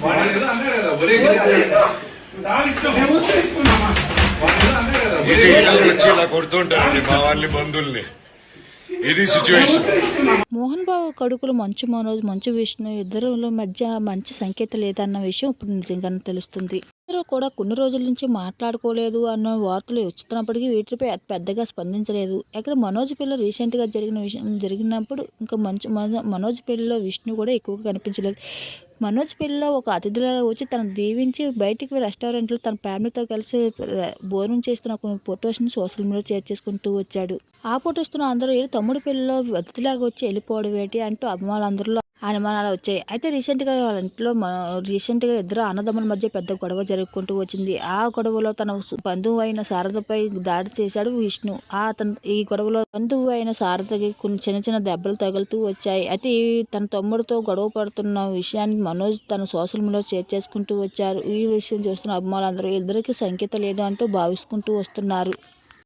ఇది గిరి ఇళ్ళకి వచ్చి ఇలా కొడుతుంటారండి మా వాళ్ళ బంధువుల్ని. ఇది సిచ్యువేషన్ మోహన్ బాబు కొడుకులు మంచు మనోజ్ మంచు విష్ణు ఇద్దరుల మధ్య మంచి సంకేతం లేదన్న విషయం ఇప్పుడు నిజంగానే తెలుస్తుంది. ఇద్దరు కూడా కొన్ని రోజుల నుంచి మాట్లాడుకోలేదు అన్న వార్తలు వస్తున్నప్పటికీ వీటిపై అతి పెద్దగా స్పందించలేదు. ఇక్కడ మనోజ్ పిల్ల రీసెంట్గా జరిగిన విషయం జరిగినప్పుడు ఇంకా మంచు మన- మనోజ్ పిల్లలో విష్ణు కూడా ఎక్కువగా కనిపించలేదు. మనోజ్ పిల్ల ఒక అతిథిలాగా వచ్చి తను దీవించి బయటికి రెస్టారెంట్లో తన ఫ్యామిలీతో కలిసి భోజనం చేస్తున్న కొన్ని ఫొటోస్ని సోషల్ మీడియా షేర్ చేసుకుంటూ వచ్చాడు. ఆ ఫొటోస్తో అందరూ తమ్ముడు పెళ్ళిలో అతిథిలాగా వచ్చి వెళ్ళిపోవడం ఏంటి అంటూ అభిమానులందరిలో అనుమానాలు వచ్చాయి. అయితే రీసెంట్గా వాళ్ళ ఇంట్లో రీసెంట్గా ఇద్దరు అన్నదమ్ముల మధ్య పెద్ద గొడవ జరుపుకుంటూ వచ్చింది. ఆ గొడవలో తన బంధువు అయిన శారదపై దాడి చేశాడు విష్ణు. ఆ తన ఈ గొడవలో బంధువు అయిన శారదకి కొన్ని చిన్న చిన్న దెబ్బలు తగులుతూ వచ్చాయి. అయితే తన తమ్ముడితో గొడవ పడుతున్న విషయాన్ని మనోజ్ తన సోషల్ మీడియాలో షేర్ చేసుకుంటూ వచ్చారు. ఈ విషయం చూస్తున్న అభిమానులందరూ ఇద్దరికి సంకేత లేదు అంటూ భావించుకుంటూ వస్తున్నారు.